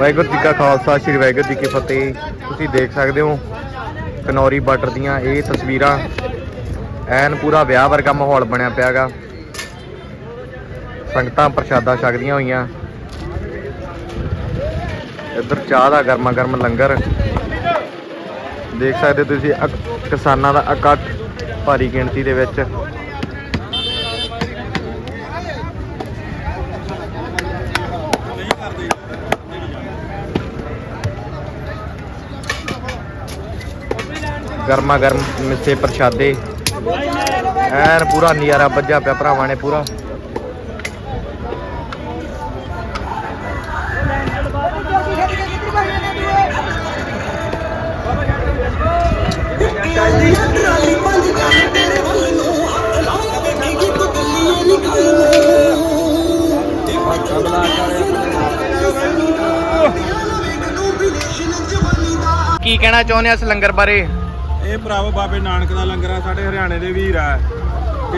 ਵਾਹਿਗੁਰੂ ਜੀ ਕਾ ਖਾਲਸਾ, ਸ੍ਰੀ ਵਾਹਿਗੁਰੂ ਜੀ ਕੀ ਫਤਿਹ। ਤੁਸੀਂ ਦੇਖ ਸਕਦੇ ਹੋ ਕਨੌਰੀ ਬਾਰਡਰ ਦੀਆਂ ਇਹ ਤਸਵੀਰਾਂ। ਐਨ ਪੂਰਾ ਵਿਆਹ ਵਰਗਾ ਮਾਹੌਲ ਬਣਿਆ ਪਿਆਗਾ। ਸੰਗਤਾਂ ਪ੍ਰਸ਼ਾਦਾ ਛਕਦੀਆਂ ਹੋਈਆਂ। ਇੱਧਰ ਚਾਹ ਦਾ ਗਰਮਾ ਗਰਮ ਲੰਗਰ। ਦੇਖ ਸਕਦੇ ਹੋ ਤੁਸੀਂ ਅਕ- ਕਿਸਾਨਾਂ ਦਾ ਇਕੱਠ, ਭਾਰੀ ਗਿਣਤੀ ਦੇ ਵਿੱਚ। ਗਰਮਾ ਗਰਮ ਮਿੱਸੇ ਪ੍ਰਸ਼ਾਦੇ। ਐਨ ਪੂਰਾ ਨਜ਼ਾਰਾ ਵੱਜਾ ਪਿਆ ਭਰਾਵਾਂ ਨੇ ਪੂਰਾ। ਕੀ ਕਹਿਣਾ ਚਾਹੁੰਦੇ ਆ ਇਸ ਲੰਗਰ ਬਾਰੇ? ਇਹ ਭਰਾਵੋ ਬਾਬੇ ਨਾਨਕ ਦਾ ਲੰਗਰ ਆ, ਸਾਡੇ ਹਰਿਆਣੇ ਦੇ ਵੀਰ ਆ।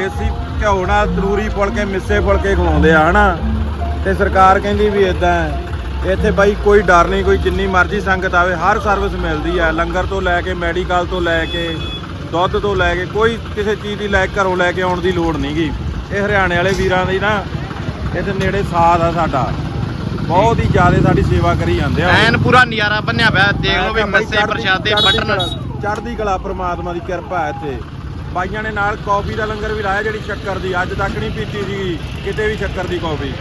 ਅਸੀਂ ਘਿਓ ਨਾਲ ਤੰਦੂਰੀ ਫੁਲਕੇ, ਮਿੱਸੇ ਫੁਲਕੇ ਖਵਾਉਂਦੇ ਆ, ਹਨਾ? ਤੇ ਸਰਕਾਰ ਕਹਿੰਦੀ ਵੀ ਇਦਾਂ ਇੱਥੇ ਬਾਈ ਕੋਈ ਡਰ ਨਹੀਂ, ਕੋਈ ਜਿੰਨੀ ਮਰਜ਼ੀ ਸੰਗਤ ਆਵੇ, ਹਰ ਸਰਵਿਸ ਮਿਲਦੀ ਆ। ਲੰਗਰ ਤੋਂ ਲੈ ਕੇ, ਮੈਡੀਕਲ ਤੋਂ ਲੈ ਕੇ, ਦੁੱਧ ਤੋਂ ਲੈ ਕੇ, ਕੋਈ ਕਿਸੇ ਚੀਜ਼ ਦੀ ਲੈ ਘਰੋਂ ਲੈ ਕੇ ਆਉਣ ਦੀ ਲੋੜ ਨਹੀਂਗੀ ਇਹ ਹਰਿਆਣੇ ਵਾਲੇ ਵੀਰਾਂ ਦੀ ਨਾ, ਇੱਥੇ ਨੇੜੇ ਸਾਥ ਆ ਸਾਡਾ। ਬਹੁਤ ਹੀ ਜ਼ਿਆਦਾ ਸਾਡੀ ਸੇਵਾ ਕਰੀ ਜਾਂਦੇ ਆ। ਐਨ ਪੂਰਾ ਨਜ਼ਾਰਾ ਬੰਨਿਆ ਪਿਆ ਦੇਖ ਲਓ ਵੀ ਮਿੱਸੇ ਪ੍ਰਸ਼ਾਦੇ ਬਟਨ ਚੜ੍ਹਦੀ ਕਲਾ ਪ੍ਰਮਾਤਮਾ ਦੀ ਕਿਰਪਾ ਹੈ ਇੱਥੇ। ਬਾਈਆਂ ਨੇ ਨਾਲ ਕਾਫੀ ਦਾ ਲੰਗਰ ਵੀ ਲਾਇਆ ਜਿਹੜੀ ਸ਼ੱਕਰ ਦੀ। ਅੱਜ ਤੱਕ ਨਹੀਂ ਪੀਤੀ ਸੀ ਕਿਤੇ ਵੀ ਸ਼ੱਕਰ ਦੀ ਕਾਫੀ।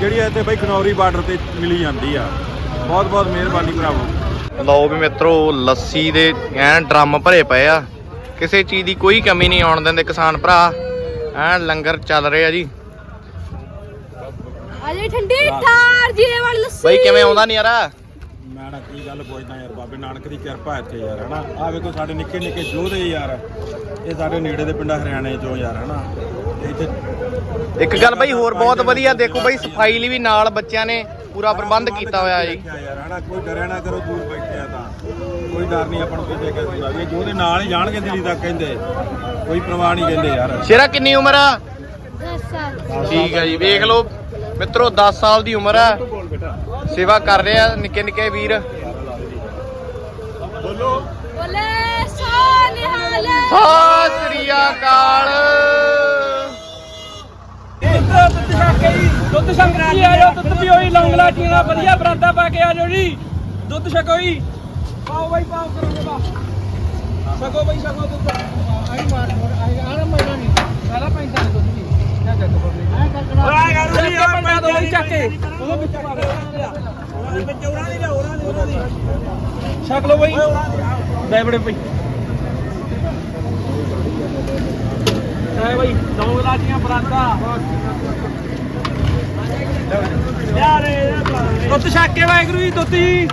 ਜਿਹੜੀ ਇੱਥੇ ਬਾਈ ਖਨੌਰੀ ਬਾਰਡਰ ਤੇ ਮਿਲੀ ਜਾਂਦੀ ਆ। ਬਹੁਤ ਬਹੁਤ ਮਿਹਰਬਾਨੀ ਭਰਾਵੋ। ਲਓ ਵੀ ਮਿੱਤਰੋ ਲੱਸੀ ਦੇ ਐਨ ਡਰਮ ਭਰੇ ਪਏ ਆ। ਕਿਸੇ ਚੀਜ਼ ਦੀ ਕੋਈ ਕਮੀ ਨਹੀਂ ਆਉਣ ਦਿੰਦੇ ਕਿਸਾਨ ਭਰਾ। ਐਨ ਲੰਗਰ ਚੱਲ ਰਿਹਾ ਜੀ। ਅਜੇ ਠੰਡੀ ਠਾਰ ਜੀਰੇ ਵਾਲੀ ਲੱਸੀ। ਬਈ ਕਿਵੇਂ ਆਉਂਦਾ ਨਹੀਂ ਯਾਰ? ਮੈਂ ਨਾ ਕੀ ਗੱਲ ਪੁੱਛਦਾ ਯਾਰ ਬਾਬੇ ਨਾਨਕ ਦੀ ਕਿਰਪਾ ਇੱਥੇ ਯਾਰ ਹਨਾ? ਆ ਵੇਖੋ ਸਾਡੇ ਨਿੱਕੇ ਨਿੱਕੇ ਯੋਧੇ ਯਾਰ। ਇਹ ਸਾਡੇ ਨੇੜੇ ਦੇ ਪਿੰਡਾਂ ਹਰਿਆਣੇ ਚੋਂ ਯਾਰ ਹਨਾ? ਇੱਥੇ ਇੱਕ ਗੱਲ ਬਈ ਹੋਰ ਬਹੁਤ ਵਧੀਆ ਦੇਖੋ ਬਈ ਸਫ਼ਾਈ ਲਈ ਵੀ ਨਾਲ ਬੱਚਿਆਂ ਨੇ ਪੂਰਾ ਪ੍ਰਬੰਧ ਕੀਤਾ ਹੋਇਆ ਜੀ। ਯਾਰ ਹਨਾ? ਕੋਈ ਡਰਿਆ ਨਾ ਕਰੋ ਦੂਰ ਬੈਠੇ ਆ ਤਾਂ। ਕੋਈ ਡਰ ਨਹੀਂ ਆਪਾਂ ਨੂੰ ਕਿਸੇ ਕਿਸੇ ਦਾ ਵੀ। ਉਹਦੇ ਨਾਲ ਹੀ ਜਾਣਗੇ ਦਿੱਲੀ ਤੱਕ ਕਹਿੰਦੇ। ਕੋਈ ਪਰਵਾਹ ਨਹੀਂ ਕਹਿੰਦੇ ਯਾਰ। ਸ਼ੇਰਾ ਕਿੰਨੀ ਉਮਰ ਆ? 10 ਸਾਲ। ਠੀਕ ਆ ਜੀ ਵੇਖ ਲਓ। ਮਿੱਤਰੋ 10 ਸਾਲ ਦੀ ਉਮਰ ਬੇਟਾ। ਸੇਵਾ ਕਰ ਰਹੇ ਆ ਨਿੱਕੇ ਨਿੱਕੇ ਵੀਰ। ਬੋਲੋ। ਬੋਲੇ ਸੋਨਿਹਾਲ ਸਤਿ ਸ੍ਰੀ ਅਕਾਲ। ਦੁੱਧ ਛੱਕ ਕੇ ਜੀ। ਦੁੱਧ ਸੰਗਤੀ ਆ ਜਾਓ ਦੁੱਧ ਪੀਓ ਜੀ ਲੌਂਗ ਲਾਚੀਆਂ ਵਧੀਆ ਬਰਾਦਾ ਪਾ ਕੇ ਆ ਜਾਓ ਜੀ। ਦੁੱਧ ਛਕੋ ਜੀ। ਪਾਓ ਬਾਈ ਪਾਓ ਕਰੋਗੇ ਬਾ। ਛਕੋ ਬਾਈ ਛਕੋ ਦੁੱਧ। ਆਈ ਮਾਰ ਮੋੜ ਆਈ ਆਣਾ ਮੈਨਾਂ ਨਹੀਂ। ਸਾਰਾ ਪੈਂਦਾ ਦੁੱਧ ਜੀ ਨਾ ਚੱਕ ਬੋਲੇ ਆ ਗਾਰੂ ਜੀ ਆ ਪੈਂਦਾ ਦੋ ਚੱਕ ਕੇ। ਉਹ ਵਿੱਚ ਪਾ ਦੇ ਵਿੱਚ ਉਹਨਾਂ ਦੀ ਉਹਨਾਂ ਦੀ ਉਹਨਾਂ ਦੀ ਛਕ ਲਓ ਬਾਈ ਲੈ ਬੜੇ ਭਾਈ ਹੈ ਬਾਈ ਲੌਂਗ ਲਾਚੀਆਂ ਬਰਾਦਾ ਦੁੱਧ ਛੱਕ ਕੇ ਵਾਹਿਗੁਰੂ ਜੀ, ਦੁੱਧ ਜੀ।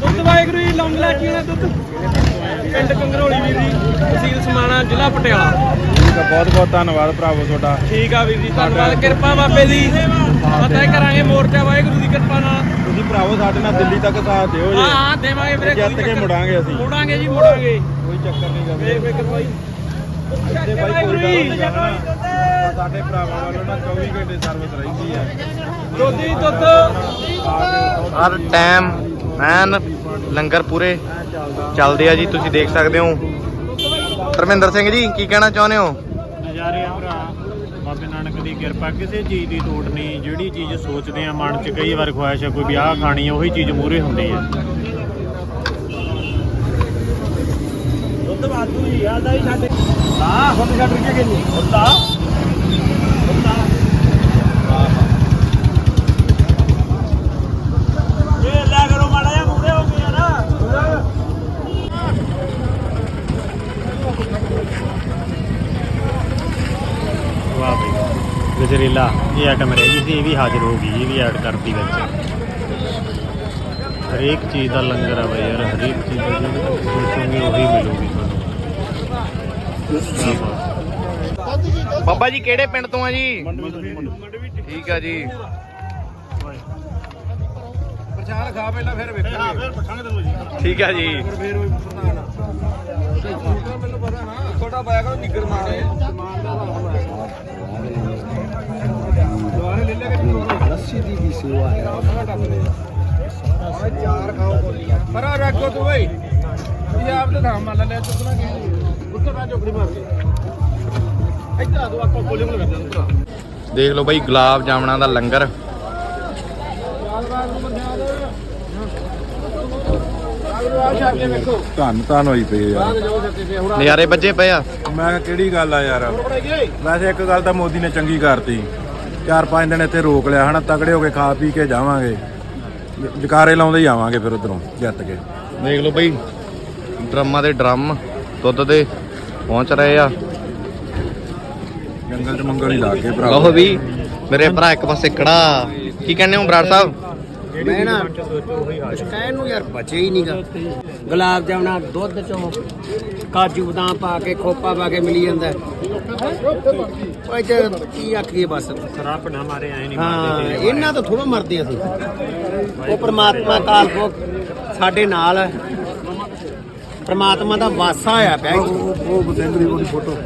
ਦੁੱਧ ਵਾਹਿਗੁਰੂ ਜੀ, ਲੌਂਗ ਲਾਚੀਆਂ ਦਾ ਦੁੱਧ। ਪਿੰਡ ਕੰਗਰੋਲੀ ਵੀਰ ਜੀ, ਤਹਿਸੀਲ ਸਮਾਣਾ, ਜ਼ਿਲ੍ਹਾ ਪਟਿਆਲਾ। ਠੀਕ ਆ ਬਹੁਤ ਬਹੁਤ ਧੰਨਵਾਦ ਭਰਾਵੋ ਤੁਹਾਡਾ। ਠੀਕ ਆ ਵੀਰ ਜੀ ਧੰਨਵਾਦ ਕਿਰਪਾ ਬਾਬੇ ਦੀ। ਪਤਾ ਕਰਾਂਗੇ ਮੋਰਚਾ ਵਾਹਿਗੁਰੂ ਦੀ ਕਿਰਪਾ ਨਾਲ। ਤੁਸੀਂ ਭਰਾਵੋ ਸਾਡੇ ਨਾਲ ਦਿੱਲੀ ਤੱਕ ਸਾਥ ਦਿਓ ਜੀ। ਹਾਂ ਹਾਂ ਦੇਵਾਂਗੇ ਵੀਰੇ ਜਿੱਤ ਕੇ ਮੁੜਾਂਗੇ ਅਸੀਂ। ਮੁੜਾਂਗੇ ਜੀ ਮੁੜਾਂਗੇ। ਕੋਈ ਚੱਕਰ ਨਹੀਂ ਗਾ ਵੇਖ ਵੇਖ ਬਾਈ ਇੱਥੇ ਬਾਈ ਕੋਈ ਡਰ ਨਹੀਂ ਗਾ ਹਨਾ। ਸਾਡੇ ਭਰਾਵਾਂ ਵੱਲੋਂ ਨਾ 24 ਘੰਟੇ ਸਰਵਿਸ ਰਹਿੰਦੀ ਆ। ਦੁੱਧ ਜੀ ਦੁੱਧ। ਹਰ ਟਾਈਮ ਮੈਨ ਲੰਗਰ ਪੂਰੇ ਚੱਲਦੇ ਆ ਜੀ ਤੁਸੀਂ ਦੇਖ ਸਕਦੇ ਹੋ। ਧਰਮਿੰਦਰ ਸਿੰਘ ਜੀ ਕੀ ਕਹਿਣਾ ਚਾਹੁੰਦੇ ਹੋ? ਬਾਬੇ ਨਾਨਕ ਦੀ ਕਿਰਪਾ, ਕਿਸੇ ਚੀਜ਼ ਦੀ ਤੋੜ ਨਹੀਂ। ਜਿਹੜੀ ਚੀਜ਼ ਸੋਚਦੇ ਆ ਮਨ 'ਚ, ਕਈ ਵਾਰ ਖੁਆਇਸ਼ ਆ, ਕੋਈ ਵਿਆਹ ਖਾਣੀ ਉਹੀ ਚੀਜ਼ ਮੂਰੇ ਹੁੰਦੀ ਆ। ਦੁੱਧ ਵਾਧੂ ਹੀ ਆਦਾ ਸਾਡੇ ਹਾਂ ਹੁਣ ਛੱਡ ਕੇ ਗਈ ਹੁੰਦਾ ਇਹ ਲੈ ਕਰੋ ਮਾੜਾ ਜਿਹਾ ਮੂਰੇ ਹੋ ਗਿਆ ਨਾ ਵਾਹ ਬਈ ਗਜਰੇਲਾ ਇਹ ਆਈਟਮ ਰਹਿ ਗਈ ਸੀ ਇਹ ਵੀ ਹਾਜ਼ਰ ਹੋ ਗਈ ਇਹ ਵੀ ਐਡ ਕਰਤੀ ਵਿੱਚ। ਹਰੇਕ ਚੀਜ਼ ਦਾ ਲੰਗਰ ਆ ਬਈ ਯਾਰ ਹਰੇਕ ਚੀਜ਼ ਦਾ ਜਿਹੜੀ ਸੋਚੋਗੇ ਉਹੀ ਮਿਲੂਗੀ ਤੁਹਾਨੂੰ। ਬਾਬਾ ਜੀ ਕਿਹੜੇ ਪਿੰਡ ਤੋਂ ਆ ਜੀ? ਠੀਕ ਆ ਜੀ। ਪ੍ਰਚਾਰ ਖਾ ਪਹਿਲਾਂ ਫਿਰ ਵੇਖਾਂਗੇ। ਫਿਰ ਪੁੱਛਾਂਗੇ ਤੈਨੂੰ ਜੀ। ਠੀਕ ਆ ਜੀ। ਫਿਰ ਮੈਨੂੰ ਪਤਾ ਨਾ। ਛੋਟਾ ਪਾਇਆ ਕਰੋ ਨਿੱਗਰ ਮਾਰੇ ਪਰ ਰੱਖੋ ਤੂੰ ਮੰਨ ਲੈ ਚੁੱਕਣਾ ਕਿ ਚੋਕੜੀ ਮਾਰ ਕੇ ਇੱਧਰ ਆ ਆਪਾਂ ਕੋਲੇ ਦੇਖ ਲਓ ਬਾਈ ਗੁਲਾਬ ਜਾਮਣਾ ਦਾ ਲੰਗਰ। ਧੰਨ ਧੰਨ ਹੋਈ ਪਈ ਯਾਰ। ਨਜ਼ਾਰੇ ਵੱਜੇ ਪਏ ਆ। ਮੈਂ ਕਿਹਾ ਕਿਹੜੀ ਗੱਲ ਆ ਯਾਰ? ਵੈਸੇ ਇੱਕ ਗੱਲ ਤਾਂ ਮੋਦੀ ਨੇ ਚੰਗੀ ਕਰਤੀ। ਚਾਰ ਪੰਜ ਦਿਨ ਇੱਥੇ ਰੋਕ ਲਿਆ ਹਨਾ ਤਗੜੇ ਹੋ ਕੇ ਖਾ ਪੀ ਕੇ ਜਾਵਾਂਗੇ। ਜਕਾਰੇ ਲਾਉਂਦੇ ਹੀ ਆਵਾਂਗੇ ਫਿਰ ਉਧਰੋਂ ਜਿੱਤ ਕੇ। ਦੇਖ ਲਓ ਬਾਈ ਡਰਮਾਂ ਦੇ ਡਰਮ ਦੁੱਧ ਦੇ ਪਹੁੰਚ ਰਹੇ ਆ। ਜੰਗਲ ਚ ਮੰਗਲ ਹੀ ਲਾ ਕੇ ਭਰਾ। ਲਓ ਵੀ ਮੇਰੇ ਭਰਾ ਇੱਕ ਪਾਸੇ ਖੜਾ। ਕੀ ਕਹਿੰਦੇ ਹੋ ਬਰਾੜ ਸਾਹਿਬ? ਮੈਂ ਨਾ ਕੁਛ ਕਹਿਣ ਨੂੰ ਯਾਰ ਬਚੇ ਹੀ ਨਹੀਂਗਾ ਗੁਲਾਬ ਜਾਮਣਾ ਦੁੱਧ ਚੋਂ ਕਾਜੂ ਬਦਾਮ ਪਾ ਕੇ ਖੋਪਾ ਪਾ ਕੇ ਮਿਲੀ ਜਾਂਦਾ। ਉਹ ਚ ਕੀ ਆਖੀਏ ਬਸ। ਰੱਬ ਨਾ ਮਾਰੇ ਐ ਨਹੀਂ ਹਾਂ ਇਹਨਾਂ ਤੋਂ ਥੋੜਾ ਮਰਦੇ ਅਸੀਂ। ਉਹ ਪ੍ਰਮਾਤਮਾ ਕਾਲ ਕੋ ਸਾਡੇ ਨਾਲ ਹੈ। ਪ੍ਰਮਾਤਮਾ ਦਾ ਵਾਸਾ ਹੋਇਆ ਪਿਆ ਇੱਥੇ। ਉਹ ਬਤੇਂਦਰੀ ਉਹਦੀ ਫੋਟੋ